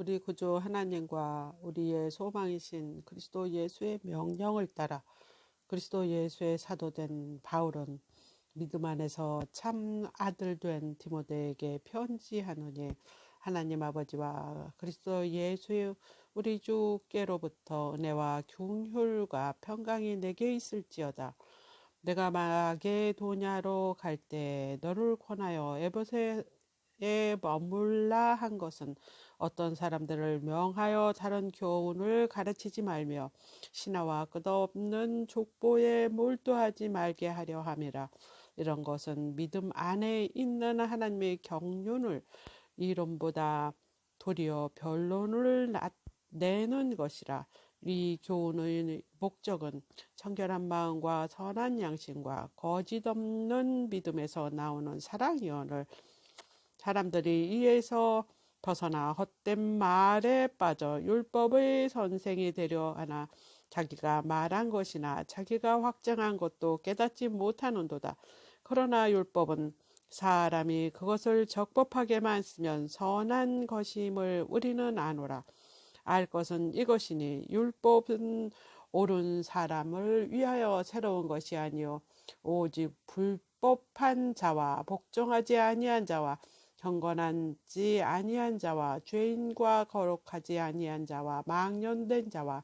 우리 구주 하나님과 우리의 소망이신 그리스도 예수의 명령을 따라 그리스도 예수의 사도된 바울은 믿음 안에서 참 아들 된 디모데에게 편지하노니 하나님 아버지와 그리스도 예수의 우리 주께로부터 은혜와 경휼과 평강이 내게 있을지어다. 내가 마게도냐로 갈 때 너를 권하여 에베소에 머물라 한 것은 어떤 사람들을 명하여 다른 교훈을 가르치지 말며 신화와 끝없는 족보에 몰두하지 말게 하려 함이라. 이런 것은 믿음 안에 있는 하나님의 경륜을 이론보다 도리어 변론을 내는 것이라. 이 교훈의 목적은 청결한 마음과 선한 양심과 거짓 없는 믿음에서 나오는 사랑이언을 사람들이 이에서 벗어나 헛된 말에 빠져 율법의 선생이 되려 하나 자기가 말한 것이나 자기가 확정한 것도 깨닫지 못하는도다. 그러나 율법은 사람이 그것을 적법하게만 쓰면 선한 것임을 우리는 아노라. 알 것은 이것이니 율법은 옳은 사람을 위하여 새로운 것이 아니요 오직 불법한 자와 복종하지 아니한 자와 경건한지 아니한 자와 죄인과 거룩하지 아니한 자와 망년된 자와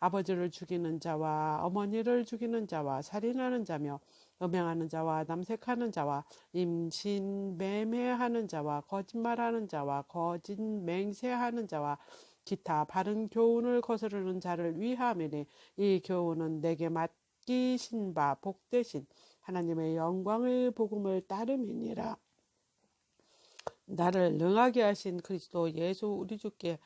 아버지를 죽이는 자와 어머니를 죽이는 자와 살인하는 자며 음행하는 자와 남색하는 자와 임신 매매하는 자와 거짓말하는 자와 거짓 맹세하는 자와 기타 바른 교훈을 거스르는 자를 위함이니 이 교훈은 내게 맡기신 바 복되신 하나님의 영광의 복음을 따름이니라. 나를 능하게 하신 그리스도 예수 우리 주께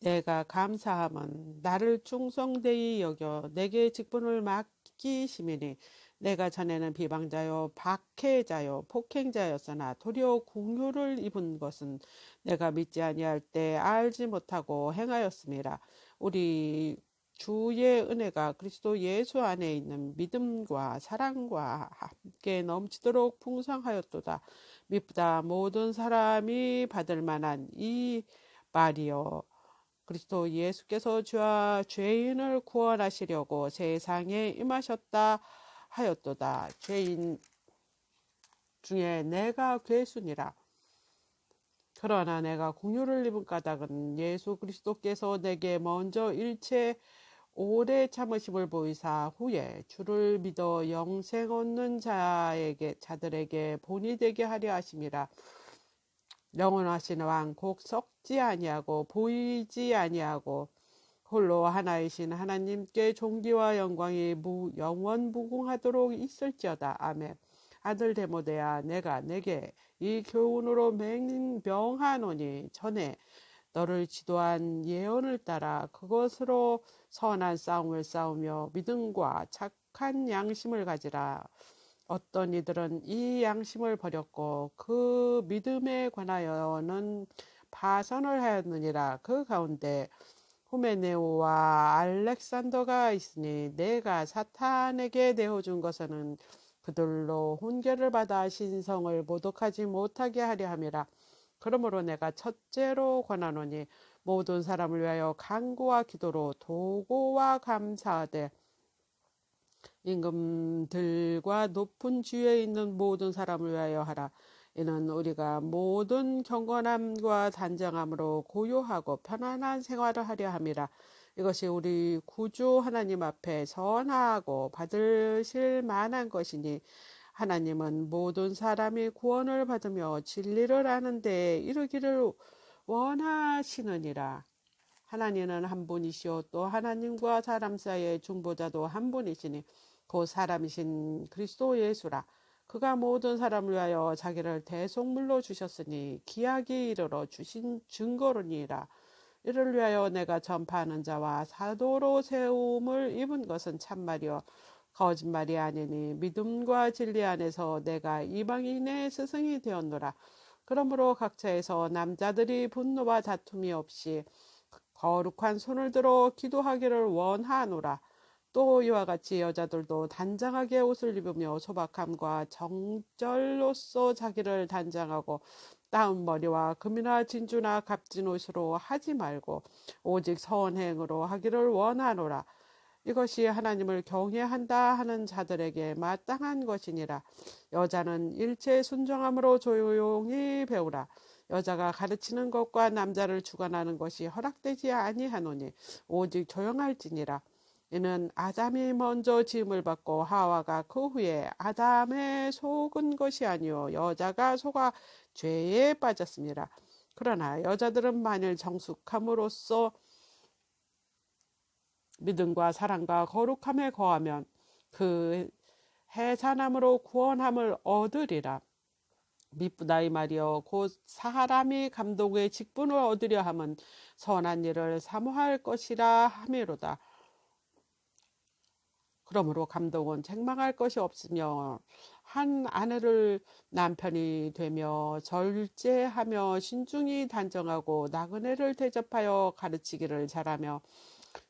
내가 감사함은 나를 충성되이 여겨 내게 직분을 맡기심이니 내가 전에는 비방자요 박해자요 폭행자였으나 도리어 궁유를 입은 것은 내가 믿지 아니할 때 알지 못하고 행하였습니다. 우리 주의 은혜가 그리스도 예수 안에 있는 믿음과 사랑과 함께 넘치도록 풍성하였도다. 미쁘다 모든 사람이 받을 만한 이 말이요. 그리스도 예수께서 죄와 죄인을 구원하시려고 세상에 임하셨다 하였도다. 죄인 중에 내가 괴순이라. 그러나 내가 공유를 입은 까닭은 예수 그리스도께서 내게 먼저 일체 오래 참으심을 보이사 후에 주를 믿어 영생 얻는 자에게 자들에게 본이 되게 하려 하심이라. 영원하신 왕 곡 썩지 아니하고 보이지 아니하고 홀로 하나이신 하나님께 존귀와 영광이 무, 영원 무궁하도록 있을지어다. 아멘. 아들 데모데야 내가 내게 이 교훈으로 맹명하노니 전에 너를 지도한 예언을 따라 그것으로 선한 싸움을 싸우며 믿음과 착한 양심을 가지라. 어떤 이들은 이 양심을 버렸고 그 믿음에 관하여는 파선을 하였느니라. 그 가운데 후메네오와 알렉산더가 있으니 내가 사탄에게 내어준 것은 그들로 훈계를 받아 신성을 모독하지 못하게 하려 함이라. 그러므로 내가 첫째로 권하노니 모든 사람을 위하여 간구와 기도로 도고와 감사하되 임금들과 높은 주에 있는 모든 사람을 위하여 하라. 이는 우리가 모든 경건함과 단정함으로 고요하고 편안한 생활을 하려 함이라. 이것이 우리 구주 하나님 앞에 선하고 받으실 만한 것이니 하나님은 모든 사람이 구원을 받으며 진리를 아는데 이르기를 원하시느니라. 하나님은 한 분이시오 또 하나님과 사람 사이의 중보자도 한 분이시니 그 사람이신 그리스도 예수라. 그가 모든 사람을 위하여 자기를 대속물로 주셨으니 기약이 이르러 주신 증거로니라. 이를 위하여 내가 전파하는 자와 사도로 세움을 입은 것은 참말이요 거짓말이 아니니 믿음과 진리 안에서 내가 이방인의 스승이 되었노라. 그러므로 각처에서 남자들이 분노와 다툼이 없이 거룩한 손을 들어 기도하기를 원하노라. 또 이와 같이 여자들도 단장하게 옷을 입으며 소박함과 정절로서 자기를 단장하고 따은 머리와 금이나 진주나 값진 옷으로 하지 말고 오직 선행으로 하기를 원하노라. 이것이 하나님을 경외한다 하는 자들에게 마땅한 것이니라. 여자는 일체 순종함으로 조용히 배우라. 여자가 가르치는 것과 남자를 주관하는 것이 허락되지 아니하노니 오직 조용할지니라. 이는 아담이 먼저 지음을 받고 하와가 그 후에 아담의 속은 것이 아니요 여자가 속아 죄에 빠졌습니다. 그러나 여자들은 만일 정숙함으로써 믿음과 사랑과 거룩함에 거하면 그 해산함으로 구원함을 얻으리라. 미쁘다 이 말이여 곧 사람이 감독의 직분을 얻으려 함은 선한 일을 사모할 것이라 함이로다. 그러므로 감독은 책망할 것이 없으며 한 아내를 남편이 되며 절제하며 신중히 단정하고 나그네를 대접하여 가르치기를 잘하며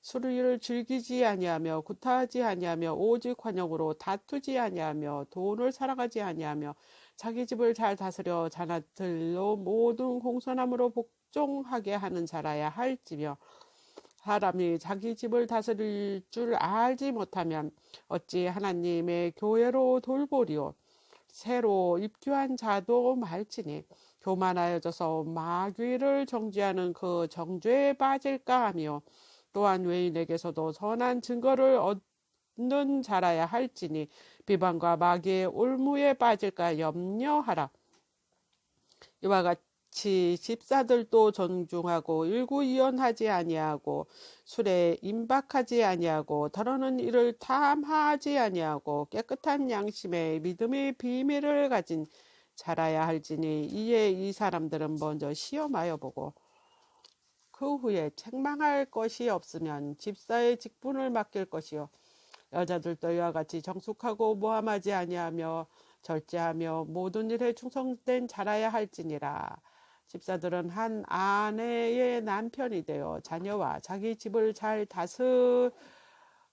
술을 즐기지 아니하며 구타하지 아니하며 오직 관용으로 다투지 아니하며 돈을 사랑하지 아니하며 자기 집을 잘 다스려 자나들로 모든 공손함으로 복종하게 하는 자라야 할지며 사람이 자기 집을 다스릴 줄 알지 못하면 어찌 하나님의 교회로 돌보리오. 새로 입교한 자도 말지니 교만하여져서 마귀를 정죄하는 그 정죄에 빠질까 하며 또한 외인에게서도 선한 증거를 얻는 자라야 할지니 비방과 마귀의 올무에 빠질까 염려하라. 이와 같이 지 집사들도 존중하고 일구이연하지 아니하고 술에 임박하지 아니하고 더러는 일을 탐하지 아니하고 깨끗한 양심의 믿음의 비밀을 가진 자라야 할지니 이에 이 사람들은 먼저 시험하여 보고 그 후에 책망할 것이 없으면 집사의 직분을 맡길 것이요. 여자들도 이와 같이 정숙하고 모함하지 아니하며 절제하며 모든 일에 충성된 자라야 할지니라. 집사들은 한 아내의 남편이 되어 자녀와 자기 집을 잘 다스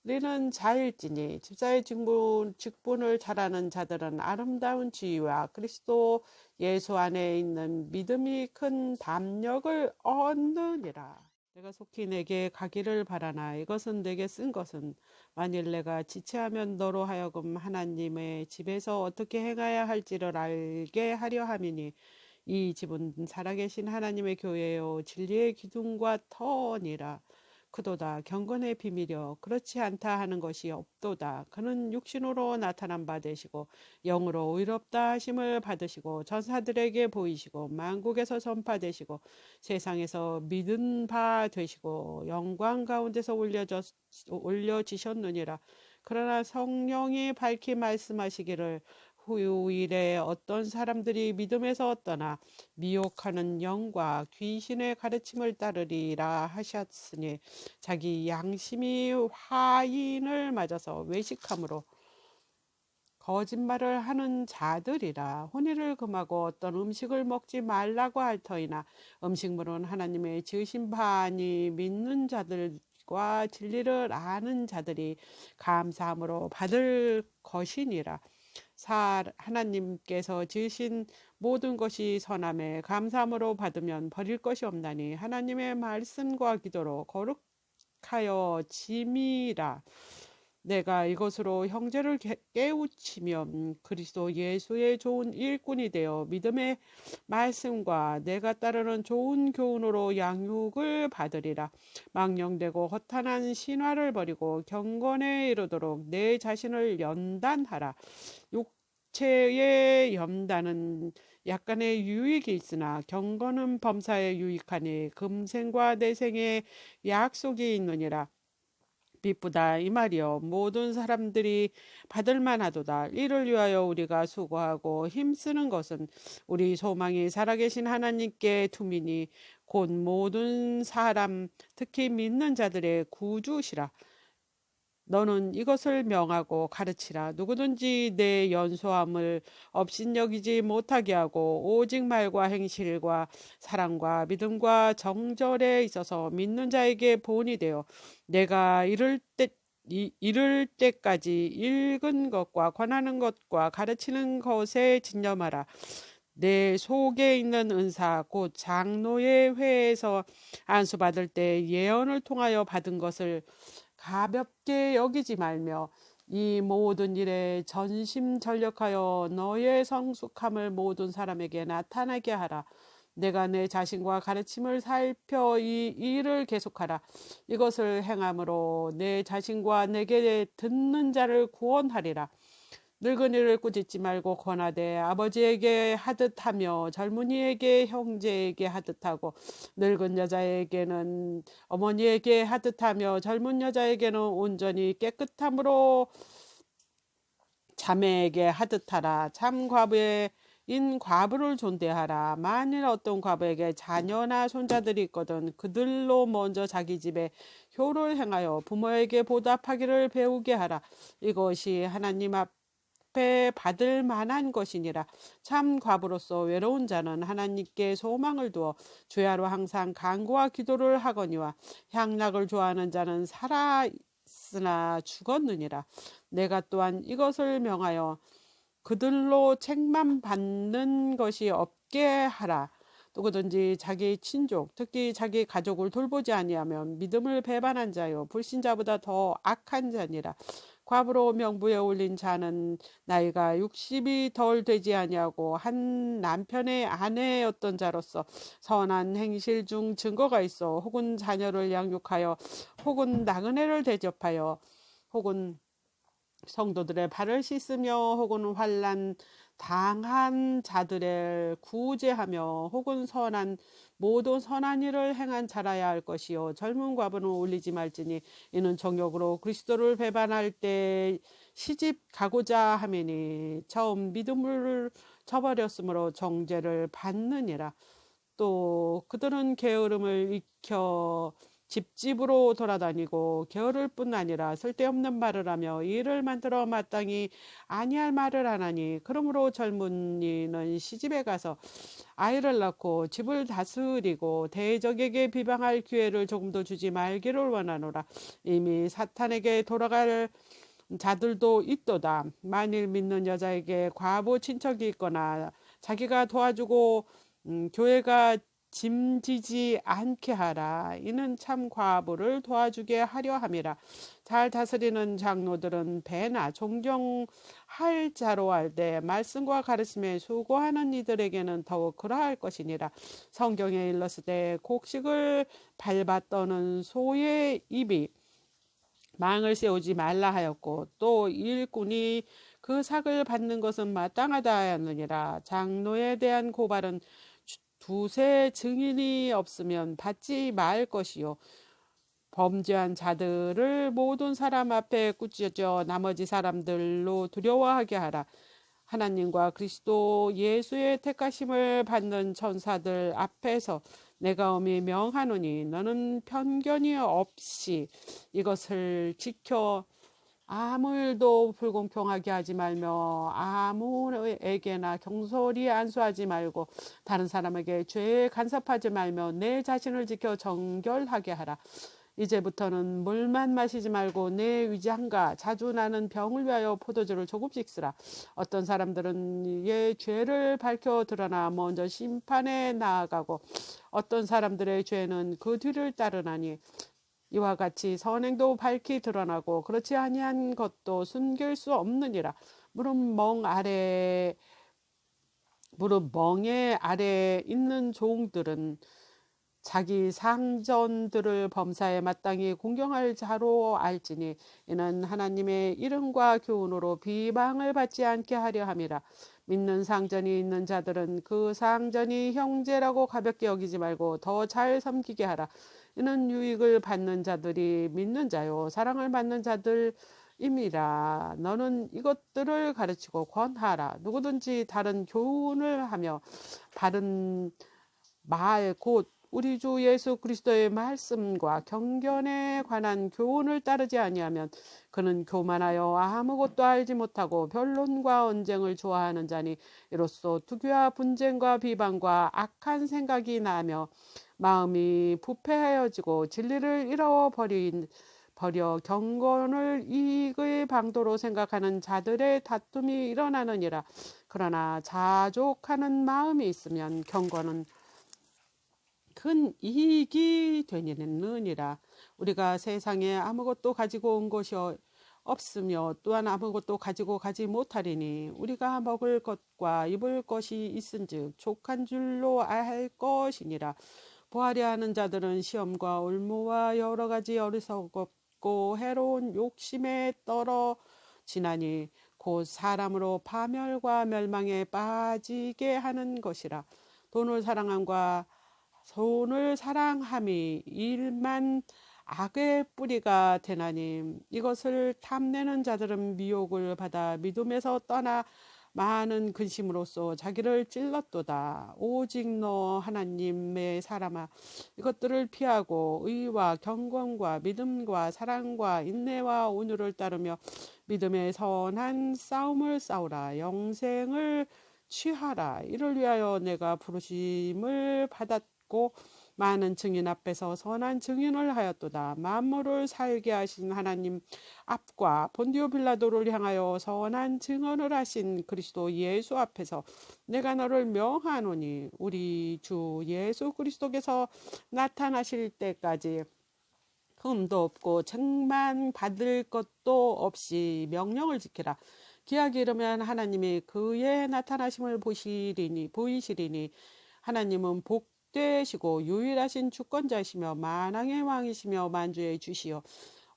리는 자일지니 집사의 직분, 직분을 잘하는 자들은 아름다운 지위와 그리스도 예수 안에 있는 믿음이 큰 담력을 얻느니라. 내가 속히 내게 가기를 바라나 이것은 내게 쓴 것은 만일 내가 지체하면 너로 하여금 하나님의 집에서 어떻게 행해야 할지를 알게 하려 함이니 이 집은 살아계신 하나님의 교회요 진리의 기둥과 터니라. 그도다 경건의 비밀이여 그렇지 않다 하는 것이 없도다. 그는 육신으로 나타난 바 되시고 영으로 의롭다 하심을 받으시고 전사들에게 보이시고 만국에서 전파되시고 세상에서 믿은 바 되시고 영광 가운데서 올려져, 올려지셨느니라. 그러나 성령이 밝히 말씀하시기를 후일에 어떤 사람들이 믿음에서 얻거나 미혹하는 영과 귀신의 가르침을 따르리라 하셨으니 자기 양심이 화인을 맞아서 외식함으로 거짓말을 하는 자들이라 혼의를 금하고 어떤 음식을 먹지 말라고 할 터이나 음식물은 하나님의 지으신 바니 믿는 자들과 진리를 아는 자들이 감사함으로 받을 것이니라. 사 하나님께서 지으신 모든 것이 선함에 감사함으로 받으면 버릴 것이 없나니 하나님의 말씀과 기도로 거룩하여 짐이라 내가 이것으로 형제를 깨우치면 그리스도 예수의 좋은 일꾼이 되어 믿음의 말씀과 내가 따르는 좋은 교훈으로 양육을 받으리라. 망령되고 허탄한 신화를 버리고 경건에 이르도록 내 자신을 연단하라. 육체의 연단은 약간의 유익이 있으나 경건은 범사에 유익하니 금생과 내생에 약속이 있느니라. 비쁘다. 이 말이요. 모든 사람들이 받을 만하도다. 이를 위하여 우리가 수고하고 힘쓰는 것은 우리 소망이 살아계신 하나님께 투민이 곧 모든 사람 특히 믿는 자들의 구주시라 너는 이것을 명하고 가르치라. 누구든지 내 연소함을 업신여기지 못하게 하고 오직 말과 행실과 사랑과 믿음과 정절에 있어서 믿는 자에게 본이 되어 내가 이를 때 이, 이를 때까지 읽은 것과 권하는 것과 가르치는 것에 진념하라. 내 속에 있는 은사 곧 장로의 회에서 안수받을 때 예언을 통하여 받은 것을 가볍게 여기지 말며 이 모든 일에 전심 전력하여 너의 성숙함을 모든 사람에게 나타나게 하라. 내가 내 자신과 가르침을 살펴 이 일을 계속하라. 이것을 행함으로 내 자신과 내게 듣는 자를 구원하리라. 늙은이를 꾸짖지 말고 권하되 아버지에게 하듯하며 젊은이에게 형제에게 하듯하고 늙은 여자에게는 어머니에게 하듯하며 젊은 여자에게는 온전히 깨끗함으로 자매에게 하듯하라 참 과부의 인 과부를 존대하라. 만일 어떤 과부에게 자녀나 손자들이 있거든 그들로 먼저 자기 집에 효를 행하여 부모에게 보답하기를 배우게 하라. 이것이 하나님 앞 에 받을 만한 것이니라. 참 과부로서 외로운 자는 하나님께 소망을 두어 주야로 항상 간구와 기도를 하거니와 향락을 좋아하는 자는 살아 있으나 죽었느니라. 내가 또한 이것을 명하여 그들로 책만 받는 것이 없게 하라. 누구든지 자기 친족, 특히 자기 가족을 돌보지 아니하면 믿음을 배반한 자요 불신자보다 더 악한 자니라. 과부로 명부에 올린 자는 나이가 60이 덜 되지 아니하고 한 남편의 아내였던 자로서 선한 행실 중 증거가 있어 혹은 자녀를 양육하여 혹은 나그네를 대접하여 혹은 성도들의 발을 씻으며 혹은 환란 당한 자들의 구제하며 혹은 선한 모든 선한 일을 행한 자라야 할 것이요. 젊은 과부는 올리지 말지니 이는 정욕으로 그리스도를 배반할 때 시집 가고자 하매니 처음 믿음을 저버렸으므로 정죄를 받느니라. 또 그들은 게으름을 익혀 집집으로 돌아다니고 게으를 뿐 아니라 쓸데없는 말을 하며 일을 만들어 마땅히 아니할 말을 하나니 그러므로 젊은이는 시집에 가서 아이를 낳고 집을 다스리고 대적에게 비방할 기회를 조금도 주지 말기를 원하노라. 이미 사탄에게 돌아갈 자들도 있도다. 만일 믿는 여자에게 과부 친척이 있거나 자기가 도와주고 음, 교회가 짐지지 않게 하라. 이는 참 과부를 도와주게 하려 함이라. 잘 다스리는 장로들은 배나 존경할 자로 알되 말씀과 가르침에 수고하는 이들에게는 더욱 그러할 것이니라. 성경에 일렀을 때 곡식을 밟아 떠는 소의 입이 망을 세우지 말라 하였고 또 일꾼이 그 삭을 받는 것은 마땅하다 하였느니라. 장로에 대한 고발은 두세 증인이 없으면 받지 말 것이요. 범죄한 자들을 모든 사람 앞에 꾸짖어 나머지 사람들로 두려워하게 하라. 하나님과 그리스도 예수의 택하심을 받는 천사들 앞에서 내가 엄히 명하노니 너는 편견이 없이 이것을 지켜 아무 일도 불공평하게 하지 말며 아무에게나 경솔히 안수하지 말고 다른 사람에게 죄에 간섭하지 말며 내 자신을 지켜 정결하게 하라. 이제부터는 물만 마시지 말고 내 위장과 자주 나는 병을 위하여 포도주를 조금씩 쓰라. 어떤 사람들은 예 죄를 밝혀 드러나 먼저 심판에 나아가고 어떤 사람들의 죄는 그 뒤를 따르나니 이와 같이 선행도 밝히 드러나고 그렇지 아니한 것도 숨길 수 없느니라. 무릎 멍 아래 무릎 멍에 아래 있는 종들은 자기 상전들을 범사에 마땅히 공경할 자로 알지니 이는 하나님의 이름과 교훈으로 비방을 받지 않게 하려 함이라. 믿는 상전이 있는 자들은 그 상전이 형제라고 가볍게 여기지 말고 더 잘 섬기게 하라. 이는 유익을 받는 자들이 믿는 자요 사랑을 받는 자들입니다. 너는 이것들을 가르치고 권하라. 누구든지 다른 교훈을 하며 바른 말 곧 우리 주 예수 그리스도의 말씀과 경견에 관한 교훈을 따르지 아니하면 그는 교만하여 아무것도 알지 못하고 변론과 언쟁을 좋아하는 자니 이로써 투기와 분쟁과 비방과 악한 생각이 나며 마음이 부패하여지고 진리를 잃어버린 버려 경건을 이익의 방도로 생각하는 자들의 다툼이 일어나느니라. 그러나 자족하는 마음이 있으면 경건은 큰 이익이 되느니라. 우리가 세상에 아무것도 가지고 온 것이 없으며 또한 아무것도 가지고 가지 못하리니 우리가 먹을 것과 입을 것이 있은즉 족한 줄로 알 것이니라. 보하려 하는 자들은 시험과 올무와 여러 가지 어리석고 해로운 욕심에 떨어지나니 곧 사람으로 파멸과 멸망에 빠지게 하는 것이라. 돈을 사랑함과 손을 사랑함이 일만 악의 뿌리가 되나니 이것을 탐내는 자들은 미혹을 받아 믿음에서 떠나 많은 근심으로써 자기를 찔렀도다. 오직 너 하나님의 사람아 이것들을 피하고 의와 경건과 믿음과 사랑과 인내와 온유를 따르며 믿음의 선한 싸움을 싸우라. 영생을 취하라. 이를 위하여 내가 부르심을 받았고 많은 증인 앞에서 선한 증인을 하였도다. 만물을 살게 하신 하나님 앞과 본디오 빌라도를 향하여 선한 증언을 하신 그리스도 예수 앞에서 내가 너를 명하노니 우리 주 예수 그리스도께서 나타나실 때까지 흠도 없고 책만 받을 것도 없이 명령을 지키라. 기약이 이르면 하나님이 그의 나타나심을 보시리니 보이시리니 하나님은 복 되시고 유일하신 주권자시며 만왕의 왕이시며 만주의 주시여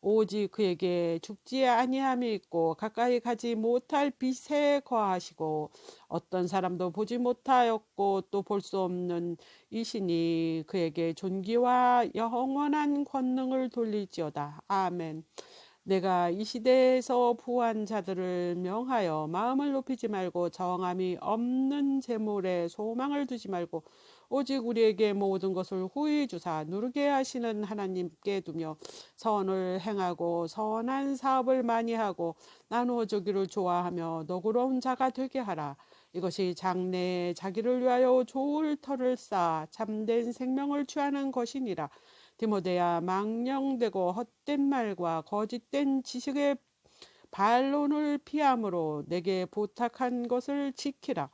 오직 그에게 죽지 아니함이 있고 가까이 가지 못할 빛에 거하시고 어떤 사람도 보지 못하였고 또 볼 수 없는 이신이 그에게 존귀와 영원한 권능을 돌릴지어다. 아멘. 내가 이 시대에서 부한 자들을 명하여 마음을 높이지 말고 정함이 없는 재물에 소망을 두지 말고 오직 우리에게 모든 것을 후히 주사 누르게 하시는 하나님께 두며 선을 행하고 선한 사업을 많이 하고 나누어 주기를 좋아하며 너그러운 자가 되게 하라. 이것이 장래에 자기를 위하여 좋을 터를 쌓아 참된 생명을 취하는 것이니라. 디모데야 망령되고 헛된 말과 거짓된 지식의 반론을 피함으로 내게 부탁한 것을 지키라.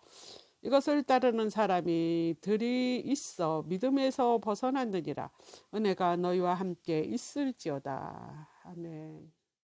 이것을 따르는 사람이 들이 있어 믿음에서 벗어났느니라. 은혜가 너희와 함께 있을지어다. 아멘.